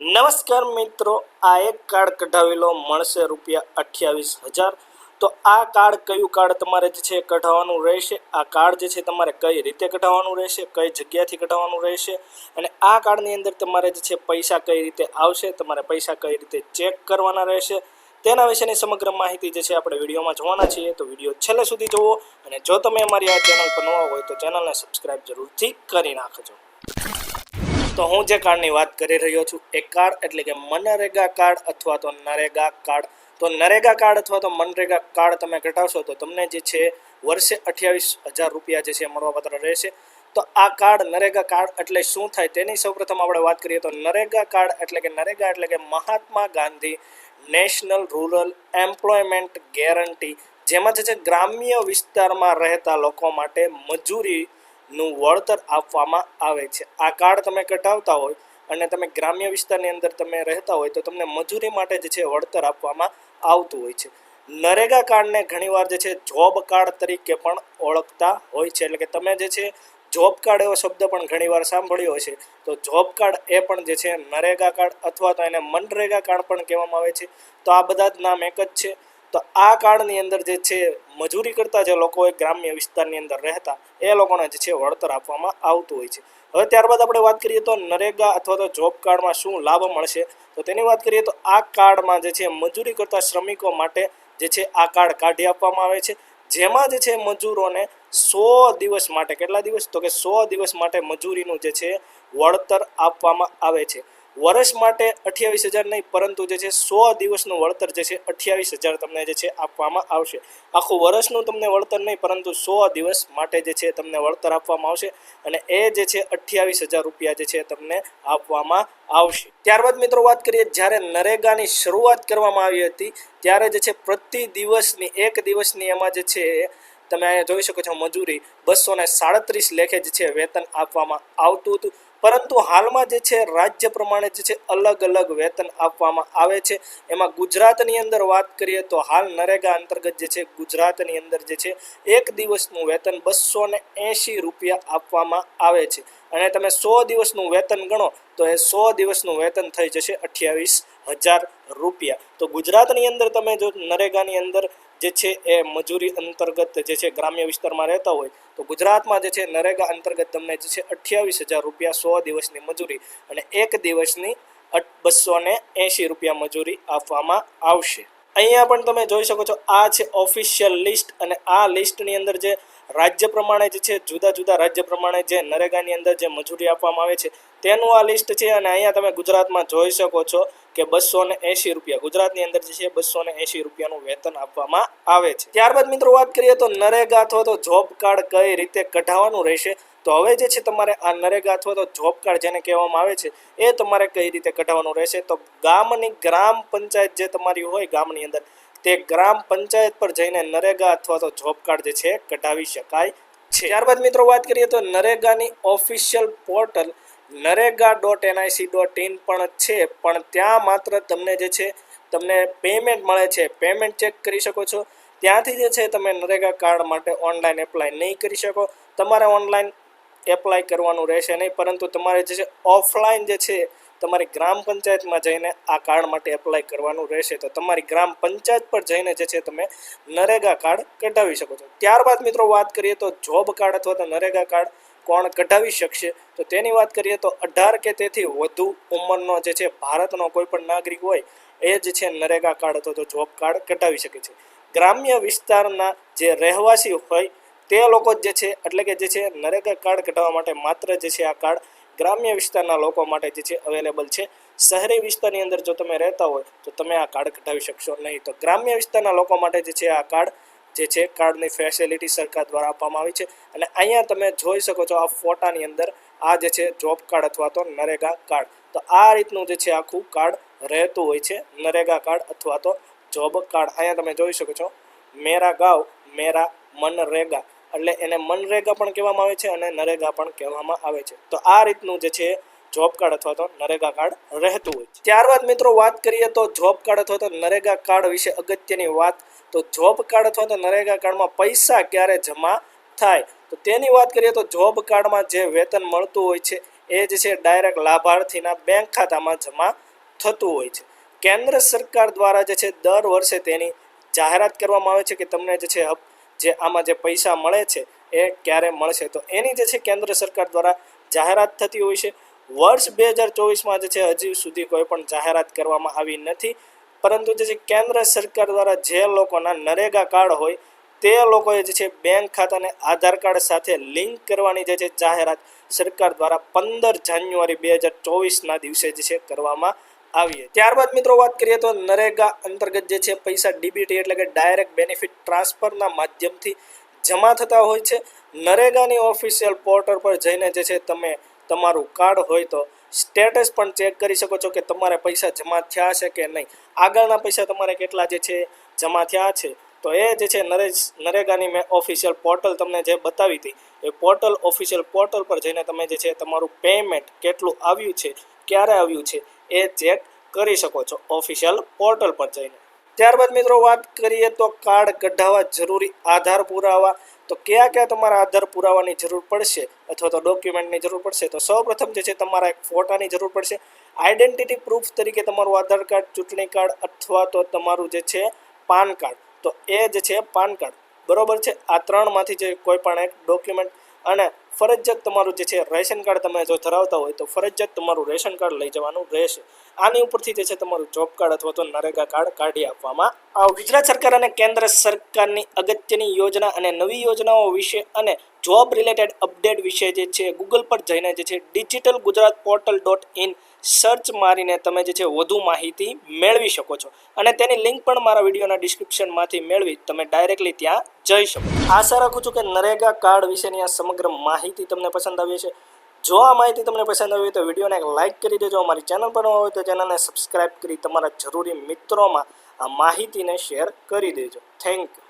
નમસ્કાર મિત્રો, આ એક કાર્ડ કઢાવેલો મળશે રૂપિયા અઠ્યાવીસ હજાર. તો આ કાર્ડ કયું કાર્ડ તમારે જે છે કઢાવવાનું રહેશે? આ કાર્ડ જે છે તમારે કઈ રીતે કઢાવવાનું રહેશે? કઈ જગ્યાથી કઢાવવાનું રહેશે? અને આ કાર્ડની અંદર તમારે જે છે પૈસા કઈ રીતે આવશે? તમારે પૈસા કઈ રીતે ચેક કરવાના રહેશે? તેના વિશેની સમગ્ર માહિતી જે છે આપણે વિડીયોમાં જોવાના છીએ. તો વીડિયો છેલ્લે સુધી જુઓ અને જો તમે અમારી આ ચેનલ પર નવા હોય તો ચેનલને સબસ્ક્રાઈબ જરૂરથી કરી નાખજો. તો હું જે કાર્ડની વાત કરી રહ્યો છું, એ કાર્ડ એટલે કે મનરેગા કાર્ડ અથવા તો નરેગા કાર્ડ તો નરેગા કાર્ડ અથવા તો મનરેગા કાર્ડ તમે ઘટાડશો તો તમને જે છે વર્ષે અઠ્યાવીસ હજાર રૂપિયા જે છે મળવાપાત્ર રહેશે. તો આ કાર્ડ નરેગા કાર્ડ એટલે શું થાય તેની સૌપ્રથમ આપણે વાત કરીએ તો નરેગા કાર્ડ એટલે કે નરેગા એટલે કે Mahatma Gandhi national rural employment guarantee. જેમાં જે છે ગ્રામ્ય વિસ્તારમાં રહેતા લોકો માટે મજૂરી નું વળતર આપવામાં આવે છે. આ કાર્ડ તમે કઢાવતા હોય અને તમે ગ્રામ્ય વિસ્તારની અંદર તમે રહેતા હોય તો તમને મજૂરી માટે જે છે વળતર આપવામાં આવતું હોય છે. નરેગા કાર્ડને ઘણીવાર જે છે જોબ કાર્ડ તરીકે પણ ઓળખતા હોય છે. એટલે કે તમે જે છે જોબ કાર્ડ એવો શબ્દ પણ ઘણીવાર સાંભળ્યો હશે. તો જોબ કાર્ડ એ પણ જે છે નરેગા કાર્ડ અથવા તો એને મનરેગા કાર્ડ પણ કહેવામાં આવે છે. તો આ બધા જ નામ એક જ છે. તો આ કાર્ડની અંદર જે છે, મજૂરી કરતા જે લોકો હોય ગ્રામ્ય વિસ્તારની અંદર રહેતા, એ લોકોને જે છે, વળતર આપવામાં આવતું હોય છે. હવે ત્યારબાદ આપણે વાત કરીએ તો નરેગા અથવા તો જોબ કાર્ડમાં શું લાભ મળશે? તો તેની વાત કરીએ તો આ કાર્ડમાં જે છે, મજૂરી કરતા શ્રમિકો માટે જે છે, આ કાર્ડ કાઢી આપવામાં આવે છે. જેમાં જે છે, મજૂરોને સો દિવસ માટે, કેટલા દિવસ? તો કે સો દિવસ માટે મજૂરીનું જે છે, વળતર આપવામાં આવે છે. વર્ષ માટે અઠ્યાવીસ હજાર નહીં, પરંતુ જે છે સો દિવસનું વળતર જે છે અઠ્યાવીસ હજાર તમને જે છે આપવામાં આવશે. આખું વર્ષનું તમને વળતર નહીં, પરંતુ સો દિવસ માટે જે છે તમને વળતર આપવામાં આવશે અને એ જે છે અઠ્યાવીસ હજાર રૂપિયા જે છે તમને આપવામાં આવશે. ત્યારબાદ મિત્રો વાત કરીએ, જ્યારે નરેગાની શરૂઆત કરવામાં આવી હતી, ત્યારે જે છે પ્રતિ દિવસની, એક દિવસની એમાં જે છે તમે અહીંયા જોઈ શકો છો મજૂરી બસો સાડત્રીસ લેખે જે છે વેતન આપવામાં આવતું હતું. પરંતુ હાલમાં જે છે, રાજ્ય પ્રમાણે જે છે, અલગ અલગ વેતન આપવામાં આવે છે. એમાં ગુજરાતની અંદર વાત કરીએ તો હાલ નરેગા અંતર્ગત જે છે, ગુજરાતની અંદર જે છે, એક દિવસનું વેતન બસો એંશી રૂપિયા આપવામાં આવે છે. અને તમે સો દિવસનું વેતન ગણો, તો એ સો દિવસનું વેતન થઈ જશે અઠ્યાવીસ હજાર રૂપિયા. તો ગુજરાતની અંદર તમે જો નરેગાની અંદર જે છે, એ મજૂરી અંતર્ગત જે છે, ગ્રામ્ય વિસ્તારમાં રહેતા હોય તો ગુજરાતમાં જે છે, નરેગા અંતર્ગત તમને જે છે, અઠ્યાવીસ હજાર રૂપિયા સો દિવસની મજૂરી અને એક દિવસની બસો ને એંશી રૂપિયા મજૂરી આપવામાં આવશે. અહીંયા પણ તમે જોઈ શકો છો, આ છે ઓફિશિયલ લિસ્ટ અને આ લિસ્ટની અંદર જે રાજ્ય પ્રમાણે જે છે, જુદા જુદા રાજ્ય પ્રમાણે જે નરેગાની અંદર જે મજૂરી આપવામાં આવે છે, તેનું આ લિસ્ટ છે અને અહીંયા તમે ગુજરાતમાં જોઈ શકો છો કે બસો ને એંશી રૂપિયા ગુજરાતની અંદર જે છે બસો ને એંશી રૂપિયાનું વેતન આપવામાં આવે છે. ત્યારબાદ મિત્રો વાત કરીએ તો નરેગા અથવા તો જોબ કાર્ડ કઈ રીતે કઢાવવાનું રહેશે? તો હવે જે છે તમારે આ નરેગા અથવા તો જોબ કાર્ડ જેને કહેવામાં આવે છે, એ તમારે કઈ રીતે કઢાવવાનું રહેશે? તો ગામની ગ્રામ પંચાયત જે તમારી હોય ગામની અંદર, તે ગ્રામ પંચાયત પર જઈને નરેગા અથવા તો જોબ કાર્ડ જે છે કઢાવી શકાય છે. ત્યારબાદ મિત્રો વાત કરીએ તો નરેગાની official portal NREGA dot NIC dot in પણ છે, પણ ત્યાં માત્ર તમને જે છે, તમને પેમેન્ટ મળે છે. પેમેન્ટ ચેક કરી શકો છો. ત્યાંથી જે છે, તમે નરેગા કાર્ડ માટે ઓનલાઈન એપ્લાય નહીં કરી શકો. તમારે ઓનલાઈન એપ્લાય કરવાનું રહેશે નહીં, પરંતુ તમારે જે છે ઓફલાઈન જે છે, તમારી ગ્રામ પંચાયતમાં જઈને આ કાર્ડ માટે એપ્લાય કરવાનું રહેશે. તો તમારી ગ્રામ પંચાયત પર જઈને જે છે, તમે નરેગા કાર્ડ કઢાવી શકો છો. ત્યારબાદ મિત્રો વાત કરીએ તો જોબ કાર્ડ અથવા તો નરેગા કાર્ડ. કોણ કઢાવી શકશે? તો તેની વાત કરીએ તો અઢાર કે તેથી વધુ ઉંમરનો જે છે ભારતનો કોઈ પણ નાગરિક હોય, એ જ છે નરેગા કાર્ડ. અથવા તો જોબ કાર્ડ કઢાવી શકે છે. ગ્રામ્ય વિસ્તારના જે રહેવાસી હોય, તે લોકો જે છે, એટલે કે જે છે નરેગા કાર્ડ કઢાવવા માટે માત્ર જે છે આ કાર્ડ ગ્રામ્ય વિસ્તારના લોકો માટે જે છે અવેલેબલ છે. શહેરી વિસ્તારની અંદર જો તમે રહેતા હોય, તો તમે આ કાર્ડ કઢાવી શકશો નહીં. તો ગ્રામ્ય વિસ્તારના લોકો માટે જે છે આ કાર્ડ જે છે, કાર્ડની ફેસિલિટી સરકાર દ્વારા આપવામાં આવી છે. અને અહીંયા તમે જોઈ શકો છો આ ફોટાની અંદર આ જે છે જોબ કાર્ડ અથવા તો નરેગા કાર્ડ તો આ રીતનું જે છે, આખું કાર્ડ રહેતું હોય છે, નરેગા કાર્ડ અથવા તો જોબ કાર્ડ અહીંયા તમે જોઈ શકો છો, મેરા ગાવ, મેરા મનરેગા. એટલે એને મનરેગા પણ કહેવામાં આવે છે અને નરેગા પણ કહેવામાં આવે છે. તો આ રીતનું જે છે જોબ કાર્ડ અથવા તો નરેગા કાર્ડ રહેતું હોય ત્યારબાદ મિત્રો વાત કરીએ તો જોબ કાર્ડ અથવા તો નરેગા કાર્ડ વિશે અગત્યની વાત તો જોબ કાર્ડ અથવા તો નરેગા કાર્ડમાં પૈસા ક્યારે જમા થાય? તો તેની વાત કરીએ તો જોબ કાર્ડમાં જે વેતન મળતું હોય છે, એ જે છે ડાયરેક્ટ લાભાર્થીના બેંક ખાતામાં જમા થતું હોય છે. કેન્દ્ર સરકાર દ્વારા જે છે દર વર્ષે તેની જાહેરાત કરવામાં આવે છે કે તમને જે છે જે આમાં જે પૈસા મળે છે, એ ક્યારે મળશે? તો એની જે છે કેન્દ્ર સરકાર દ્વારા જાહેરાત થતી હોય છે. વર્ષ બે હજાર ચોવીસમાં જે છે હજી સુધી કોઈ પણ જાહેરાત કરવામાં આવી નથી. પરંતુ જે છે કેન્દ્ર સરકાર દ્વારા જે લોકોના નરેગા કાર્ડ હોય, તે લોકોએ જે છે બેંક ખાતાને આધાર કાર્ડ સાથે લિંક કરવાની જે છે જાહેરાત સરકાર દ્વારા પંદર જાન્યુઆરી બે હજાર ચોવીસના દિવસે જે છે કરવામાં આવી ત્યારબાદ મિત્રો વાત કરીએ તો નરેગા અંતર્ગત જે છે પૈસા ડીબીટી એટલે કે ડાયરેક્ટ બેનિફિટ ટ્રાન્સફરના માધ્યમથી જમા થતા હોય છે. નરેગાની ઓફિશિયલ પોર્ટલ પર જઈને જે છે તમે તમારું કાર્ડ હોય તો સ્ટેટસ પણ ચેક કરી શકો છો કે તમારે પૈસા જમા થયા છે કે નહીં. આગળના પૈસા તમારે કેટલા જે છે જમા થયા છે. તો એ જે છે નરેશ, નરેગાની મેં ઓફિશિયલ પોર્ટલ તમને જે બતાવી હતી, એ પોર્ટલ ઓફિશિયલ પોર્ટલ પર જઈને તમે જે છે તમારું પેમેન્ટ કેટલું આવ્યું છે, ક્યારે આવ્યું છે, એ ચેક કરી શકો છો ઓફિશિયલ પોર્ટલ પર જઈને. ત્યારબાદ મિત્રો વાત કરીએ તો કાર્ડ કઢાવવા જરૂરી આધાર પુરાવા. તો કયા કયા તમારા આધાર પુરાવાની જરૂર પડશે અથવા તો ડોક્યુમેન્ટની જરૂર પડશે? તો સૌપ્રથમ જે છે તમારા એક ફોટાની જરૂર પડશે. આઈડેન્ટિટી પ્રૂફ તરીકે તમારું આધાર કાર્ડ, ચૂંટણી કાર્ડ અથવા તો તમારું જે છે પાન કાર્ડ. તો એ જે છે પાન કાર્ડ. બરોબર છે? આ ત્રણમાંથી જે કોઈ પણ એક ડોક્યુમેન્ટ અને ફરજિયાત તમારું જે છે રેશન કાર્ડ તમે જો ધરાવતા હોય તો ફરજિયાત તમારું રેશન કાર્ડ લઈ જવાનું રહેશે. આની ઉપરથી જે છે તમારું જોબ કાર્ડ અથવા તો નરેગા કાર્ડ કાઢી આપવામાં આવ. ગુજરાત સરકાર અને કેન્દ્ર સરકારની અગત્યની યોજના અને નવી યોજનાઓ વિશે અને જોબ રિલેટેડ અપડેટ વિશે જે છે ગૂગલ પર જઈને જે છે digital Gujarat portal dot in search મારીને તમે જે છે વધુ માહિતી મેળવી શકો છો. અને તેની લિંક પણ મારા વિડીયોના ડિસ્ક્રિપ્શનમાંથી મેળવી તમે ડાયરેક્ટલી ત્યાં જઈ શકો. આશા રાખું છું કે નરેગા કાર્ડ વિશેની આ સમગ્ર માહિતી તમને પસંદ આવી છે જો આ માહિતી તમને પસંદ આવી તો વિડીયોને લાઇક કરી દેજો. અમારી ચેનલ પર હોય તો ચેનલને સબસ્ક્રાઇબ કરી તમારા જરૂરી મિત્રોમાં આ માહિતીને શેર કરી દેજો. Thank you